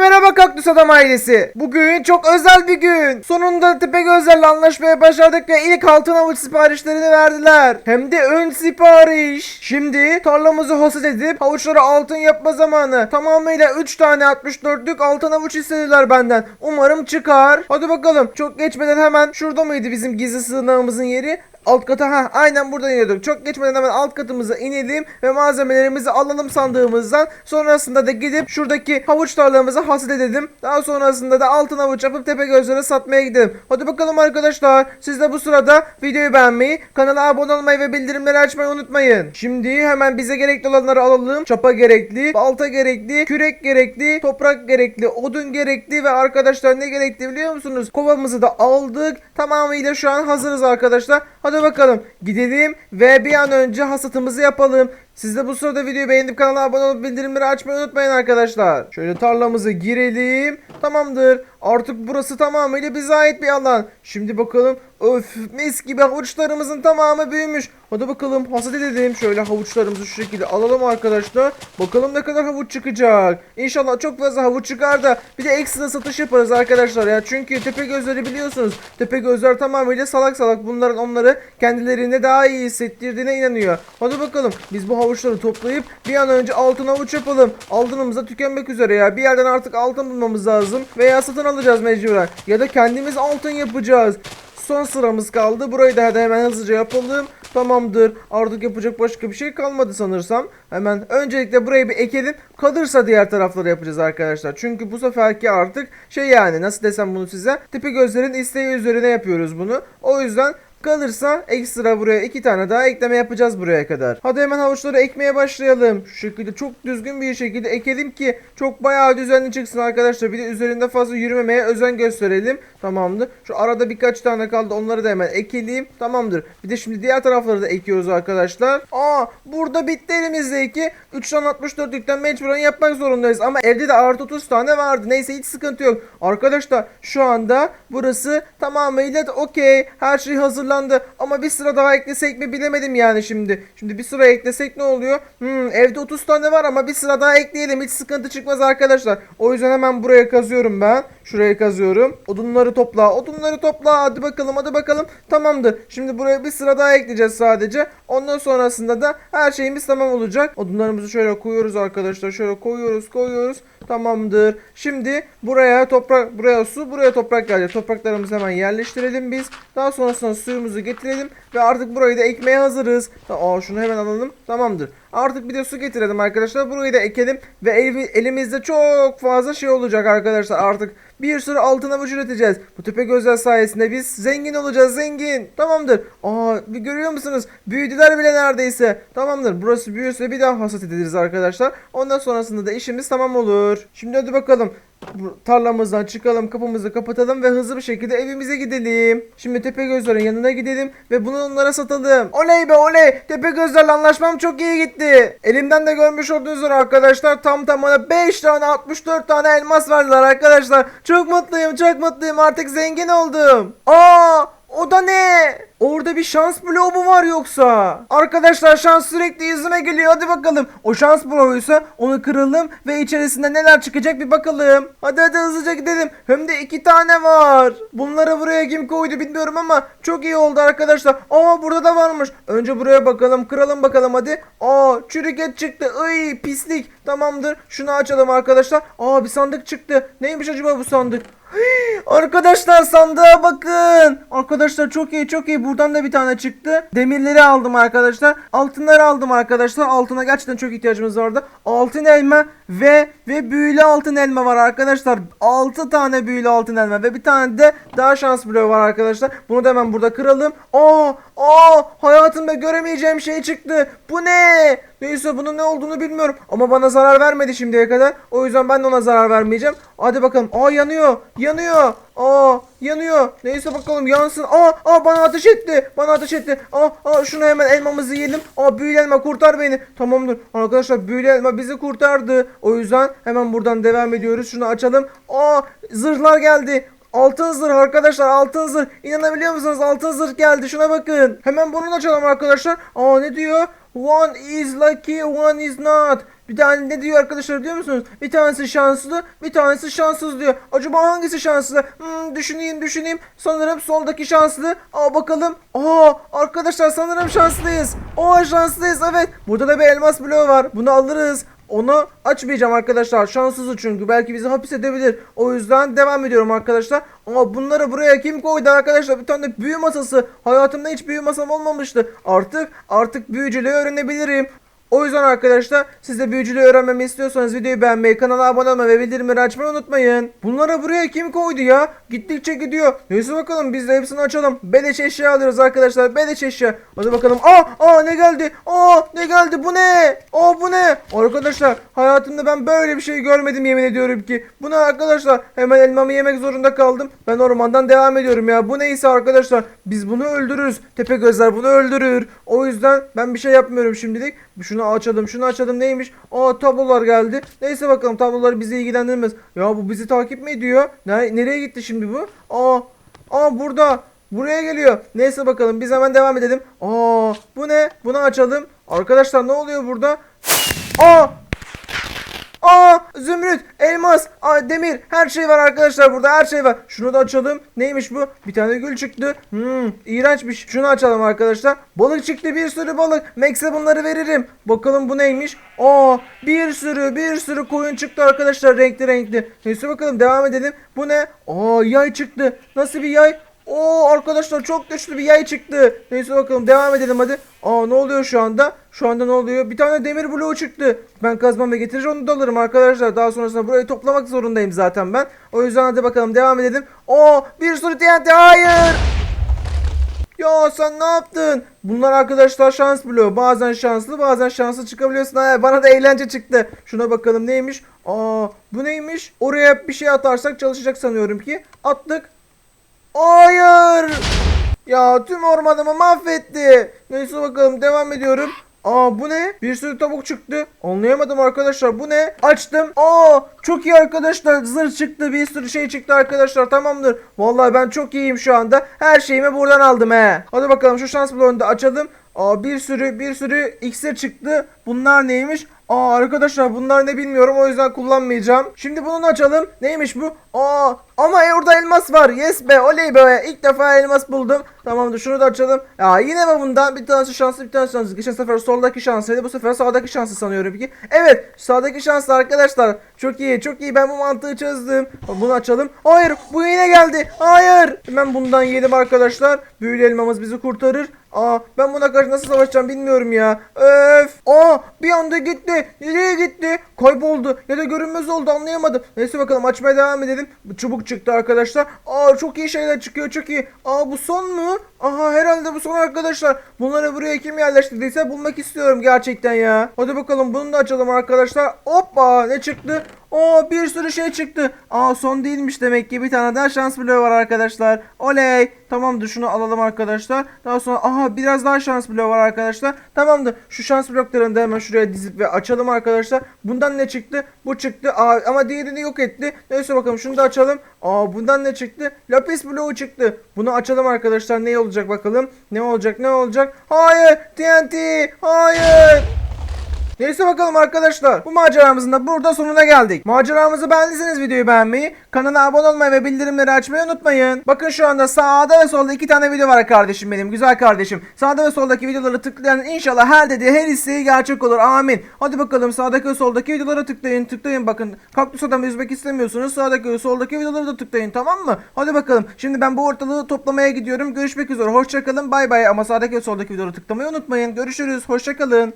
Merhaba Kaktüs Adam ailesi. Bugün çok özel bir gün. Sonunda Tepegözler'le anlaşmaya başladık ve ilk altın avuç siparişlerini verdiler. Hem de ön sipariş. Şimdi tarlamızı hasat edip havuçları altın yapma zamanı. Tamamıyla 3 tane 64'lük altın avuç istediler benden. Umarım çıkar. Hadi bakalım. Çok geçmeden hemen şurada mıydı bizim gizli sığınağımızın yeri? Alt kata ha aynen buradan iniyorduk. Çok geçmeden hemen alt katımıza inelim ve malzemelerimizi alalım sandığımızdan. Sonrasında da gidip şuradaki havuç tarlamızı hasat edelim. Daha sonrasında da altın havuç yapıp tepe gözlere satmaya gidelim. Hadi bakalım arkadaşlar. Siz de bu sırada videoyu beğenmeyi, kanala abone olmayı ve bildirimleri açmayı unutmayın. Şimdi hemen bize gerekli olanları alalım. Çapa gerekli, balta gerekli, kürek gerekli, toprak gerekli, odun gerekli ve arkadaşlar ne gerekli biliyor musunuz? Kovamızı da aldık. Tamamıyla şu an hazırız arkadaşlar. Hadi bakalım gidelim ve bir an önce hasatımızı yapalım. Siz de bu sırada videoyu beğenip kanala abone olup bildirimleri açmayı unutmayın arkadaşlar. Şöyle tarlamıza girelim. Tamamdır. Artık burası tamamıyla bize ait bir alan. Şimdi bakalım. Öf mis gibi havuçlarımızın tamamı büyümüş. Hadi bakalım hasat edelim. Şöyle havuçlarımızı şu şekilde alalım arkadaşlar. Bakalım ne kadar havuç çıkacak. İnşallah çok fazla havuç çıkar da bir de ekstra satış yaparız arkadaşlar ya. Çünkü tepe gözleri biliyorsunuz. Tepe gözler tamamıyla salak salak. Bunların onları kendilerine daha iyi hissettirdiğine inanıyor. Hadi bakalım biz bu havuçları toplayıp bir an önce altın havuç yapalım. Altınımız da tükenmek üzere ya. Bir yerden artık altın bulmamız lazım. Veya satın alacağız mecburen. Ya da kendimiz altın yapacağız. Son sıramız kaldı. Burayı da hemen hızlıca yapalım. Tamamdır. Artık yapacak başka bir şey kalmadı sanırsam. Hemen öncelikle burayı bir ekelim. Kalırsa diğer tarafları yapacağız arkadaşlar. Çünkü bu seferki artık şey yani nasıl desem bunu size. Tipi gözlerin isteği üzerine yapıyoruz bunu. O yüzden Kalırsa ekstra buraya iki tane daha ekleme yapacağız buraya kadar. Hadi hemen havuçları ekmeye başlayalım. Şu şekilde çok düzgün bir şekilde ekelim ki çok bayağı düzenli çıksın arkadaşlar. Bir de üzerinde fazla yürümemeye özen gösterelim. Tamamdır. Şu arada birkaç tane kaldı. Onları da hemen ekelim. Tamamdır. Bir de şimdi diğer tarafları da ekiyoruz arkadaşlar. Aa burada bitti elimizdeki. 3'ten 64'lükten mecburen yapmak zorundayız. Ama evde de artı 30 tane vardı. Neyse hiç sıkıntı yok. Arkadaşlar şu anda burası tamamıyla okey. Her şey hazırlandı. Ama bir sıra daha eklesek mi bilemedim yani şimdi. Şimdi bir sıra eklesek ne oluyor? Hmm, evde 30 tane var ama bir sıra daha ekleyelim. Hiç sıkıntı çıkmaz arkadaşlar. O yüzden hemen buraya kazıyorum ben. Şuraya kazıyorum. Odunları topla. Odunları topla. Hadi bakalım hadi bakalım. Tamamdır. Şimdi buraya bir sıra daha ekleyeceğiz sadece. Ondan sonrasında da her şeyimiz tamam olacak. Odunlarımızı şöyle koyuyoruz arkadaşlar. Şöyle koyuyoruz koyuyoruz. Tamamdır. Şimdi buraya toprak, buraya su, buraya toprak gelecek. Topraklarımızı hemen yerleştirelim biz. Daha sonrasında suyumuzu getirelim ve artık burayı da ekmeye hazırız. Aa şunu hemen alalım. Tamamdır. Artık bir de su getirelim arkadaşlar. Burayı da ekelim ve el- elimizde çok fazla şey olacak arkadaşlar. Artık bir sürü altın avuç üreteceğiz. Bu tepe gözler sayesinde biz zengin olacağız zengin. Tamamdır. Aa bir görüyor musunuz? Büyüdüler bile neredeyse. Tamamdır. Burası büyürse bir daha hasat ederiz arkadaşlar. Ondan sonrasında da işimiz tamam olur. Şimdi hadi bakalım. Tarlamızdan çıkalım, kapımızı kapatalım ve hızlı bir şekilde evimize gidelim. Şimdi Tepegözler'in yanına gidelim ve bunu onlara satalım. Oley be oley! Tepegözler'le anlaşmam çok iyi gitti. Elimden de görmüş olduğunuz üzere arkadaşlar tam tamına 5 tane 64 tane elmas verdiler arkadaşlar. Çok mutluyum, çok mutluyum. Artık zengin oldum. Aa! O da ne? Orada bir şans bloğu mu var yoksa? Arkadaşlar şans sürekli yüzüme geliyor. Hadi bakalım. O şans bloğuysa onu kıralım ve içerisinde neler çıkacak bir bakalım. Hadi hadi hızlıca gidelim. Hem de iki tane var. Bunları buraya kim koydu bilmiyorum ama çok iyi oldu arkadaşlar. Aa burada da varmış. Önce buraya bakalım. Kıralım bakalım hadi. Aa çürük et çıktı. Iy pislik. Tamamdır. Şunu açalım arkadaşlar. Aa bir sandık çıktı. Neymiş acaba bu sandık? Hii, Arkadaşlar sandığa bakın. Arkadaşlar çok iyi çok iyi. Buradan da bir tane çıktı. Demirleri aldım arkadaşlar. Altınları aldım arkadaşlar. Altına gerçekten çok ihtiyacımız vardı. Altın elma ve ve büyülü altın elma var arkadaşlar. 6 tane büyülü altın elma ve bir tane de daha şans bloğu var arkadaşlar. Bunu da hemen burada kıralım. Aa, aa hayatımda göremeyeceğim şey çıktı. Bu ne? Neyse bunun ne olduğunu bilmiyorum. Ama bana zarar vermedi şimdiye kadar. O yüzden ben de ona zarar vermeyeceğim. Hadi bakalım. Aa yanıyor. Yanıyor. Aa yanıyor. Neyse bakalım yansın. Aa aa bana ateş etti. Bana ateş etti. Aa aa şunu hemen elmamızı yiyelim. Aa büyülü elma kurtar beni. Tamamdır. Arkadaşlar büyülü elma bizi kurtardı. O yüzden hemen buradan devam ediyoruz. Şunu açalım. Aa zırhlar geldi. Altın zırh arkadaşlar altın zırh. İnanabiliyor musunuz? Altın zırh geldi. Şuna bakın. Hemen bunu açalım arkadaşlar. Aa ne diyor? One is lucky, one is not. Bir tane ne diyor arkadaşlar biliyor musunuz? Bir tanesi şanslı, bir tanesi şanssız diyor. Acaba hangisi şanslı? Hmm, düşüneyim düşüneyim. Sanırım soldaki şanslı. Aa bakalım. Aa arkadaşlar sanırım şanslıyız. Aa şanslıyız evet. Burada da bir elmas bloğu var. Bunu alırız. Onu açmayacağım arkadaşlar. Şanssızı çünkü. Belki bizi hapis edebilir. O yüzden devam ediyorum arkadaşlar. Ama bunları buraya kim koydu arkadaşlar? Bir tane büyü masası. Hayatımda hiç büyü masam olmamıştı. Artık artık büyücülüğü öğrenebilirim. O yüzden arkadaşlar siz de büyücülüğü öğrenmemi istiyorsanız videoyu beğenmeyi, kanala abone olmayı ve bildirimleri açmayı unutmayın. Bunları buraya kim koydu ya? Gittikçe gidiyor. Neyse bakalım biz de hepsini açalım. Beleş eşya alıyoruz arkadaşlar. Beleş eşya. Hadi bakalım. Aa, aa ne geldi? Aa ne geldi? Bu ne? Aa bu ne? Arkadaşlar hayatımda ben böyle bir şey görmedim yemin ediyorum ki. Bu ne arkadaşlar? Hemen elmamı yemek zorunda kaldım. Ben ormandan devam ediyorum ya. Bu neyse arkadaşlar. Biz bunu öldürürüz. Tepe gözler bunu öldürür. O yüzden ben bir şey yapmıyorum şimdilik. Şunu açalım, şunu açalım. Neymiş? Aa tablolar geldi. Neyse bakalım tablolar bizi ilgilendirmez. Ya bu bizi takip mi ediyor? Nere- nereye gitti şimdi bu? Aa, aa burada. Buraya geliyor. Neyse bakalım biz hemen devam edelim. Aa bu ne? Bunu açalım. Arkadaşlar ne oluyor burada? Aa Aa zümrüt, elmas, aa, demir her şey var arkadaşlar burada her şey var. Şunu da açalım. Neymiş bu? Bir tane gül çıktı. Hmm, iğrençmiş. Şunu açalım arkadaşlar. Balık çıktı bir sürü balık. Max'e bunları veririm. Bakalım bu neymiş? Aa bir sürü bir sürü koyun çıktı arkadaşlar renkli renkli. Neyse bakalım devam edelim. Bu ne? Aa yay çıktı. Nasıl bir yay? Oo arkadaşlar çok güçlü bir yay çıktı. Neyse bakalım devam edelim hadi. Aa ne oluyor şu anda? Şu anda ne oluyor? Bir tane demir bloğu çıktı. Ben kazmam ve getirir onu da alırım arkadaşlar. Daha sonrasında burayı toplamak zorundayım zaten ben. O yüzden hadi bakalım devam edelim. Oo bir sürü TNT hayır. Ya sen ne yaptın? Bunlar arkadaşlar şans bloğu. Bazen şanslı bazen şanslı çıkabiliyorsun. Ha, bana da eğlence çıktı. Şuna bakalım neymiş? Aa bu neymiş? Oraya bir şey atarsak çalışacak sanıyorum ki. Attık. Hayır. Ya tüm ormanımı mahvetti. Neyse bakalım devam ediyorum. Aa bu ne? Bir sürü tavuk çıktı. Anlayamadım arkadaşlar. Bu ne? Açtım. Aa çok iyi arkadaşlar. Zırh çıktı. Bir sürü şey çıktı arkadaşlar. Tamamdır. Vallahi ben çok iyiyim şu anda. Her şeyimi buradan aldım he. Hadi bakalım şu şans bloğunu da açalım. Aa bir sürü bir sürü iksir çıktı. Bunlar neymiş? Aa arkadaşlar bunlar ne bilmiyorum o yüzden kullanmayacağım. Şimdi bunu açalım. Neymiş bu? Aa ama orada elmas var. Yes be oley be. İlk defa elmas buldum. Tamamdır şunu da açalım. Ya yine mi bundan? Bir tanesi şanslı bir tanesi şanslı. Geçen sefer soldaki şanslıydı. Bu sefer sağdaki şanslı sanıyorum ki. Evet sağdaki şanslı arkadaşlar. Çok iyi çok iyi ben bu mantığı çözdüm. Bunu açalım. Hayır bu yine geldi. Hayır. Hemen bundan yedim arkadaşlar. Büyülü elmamız bizi kurtarır. Aa ben buna karşı nasıl savaşacağım bilmiyorum ya. Öf. Aa bir anda gitti. Nereye gitti? Kayboldu ya da görünmez oldu anlayamadım. Neyse bakalım açmaya devam edelim. Bu çubuk çıktı arkadaşlar. Aa çok iyi şeyler çıkıyor çok iyi. Aa bu son mu? Aha herhalde bu son arkadaşlar. Bunları buraya kim yerleştirdiyse bulmak istiyorum gerçekten ya. Hadi bakalım bunu da açalım arkadaşlar. Hoppa ne çıktı? Aa bir sürü şey çıktı. Aa son değilmiş demek ki bir tane daha şans bloğu var arkadaşlar. Oley. Tamamdır şunu alalım arkadaşlar. Daha sonra aha biraz daha şans bloğu var arkadaşlar. Tamamdır. Şu şans bloklarını da hemen şuraya dizip ve açalım arkadaşlar. Bundan ne çıktı? Bu çıktı. Aa, ama diğerini yok etti. Neyse bakalım şunu da açalım. Aa bundan ne çıktı? Lapis bloğu çıktı. Bunu açalım arkadaşlar. Ne olacak bakalım? Ne olacak? Ne olacak? Hayır! TNT! Hayır! Neyse bakalım arkadaşlar. Bu maceramızın da burada sonuna geldik. Maceramızı beğendiyseniz videoyu beğenmeyi, kanala abone olmayı ve bildirimleri açmayı unutmayın. Bakın şu anda sağda ve solda iki tane video var kardeşim benim. Güzel kardeşim. Sağda ve soldaki videoları tıklayan inşallah her dediği her isteği gerçek olur. Amin. Hadi bakalım sağdaki ve soldaki videolara tıklayın. Tıklayın bakın. Kaktüs adam üzmek istemiyorsunuz. Sağdaki ve soldaki videoları da tıklayın tamam mı? Hadi bakalım. Şimdi ben bu ortalığı toplamaya gidiyorum. Görüşmek üzere. Hoşçakalın. Bay bay. Ama sağdaki ve soldaki videoları tıklamayı unutmayın. Görüşürüz. Hoşçakalın.